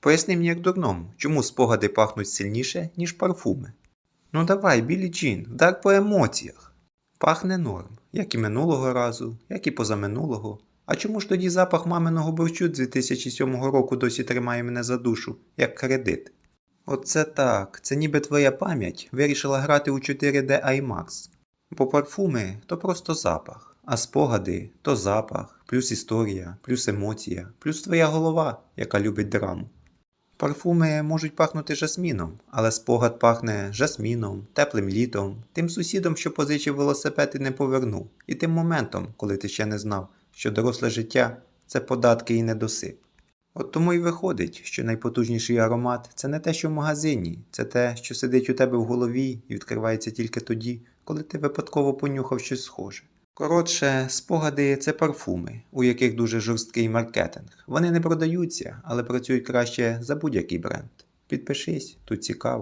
Поясни мені як дурному, чому спогади пахнуть сильніше, ніж парфуми. Ну давай, Білі Джін, вдар по емоціях. Пахне норм, як і минулого разу, як і позаминулого. А чому ж тоді запах маминого борщу 2007 року досі тримає мене за душу, як кредит? Оце так, це ніби твоя пам'ять вирішила грати у 4D IMAX. Бо парфуми то просто запах, а спогади то запах, плюс історія, плюс емоція, плюс твоя голова, яка любить драму. Парфуми можуть пахнути жасміном, але спогад пахне жасміном, теплим літом, тим сусідом, що позичив велосипед і не повернув, і тим моментом, коли ти ще не знав, що доросле життя це податки і недосип. От тому й виходить, що найпотужніший аромат це не те, що в магазині, це те, що сидить у тебе в голові і відкривається тільки тоді, коли ти випадково понюхав щось схоже. Коротше, спогади це парфуми, у яких дуже жорсткий маркетинг. Вони не продаються, але працюють краще за будь-який бренд. Підпишись, тут цікаво.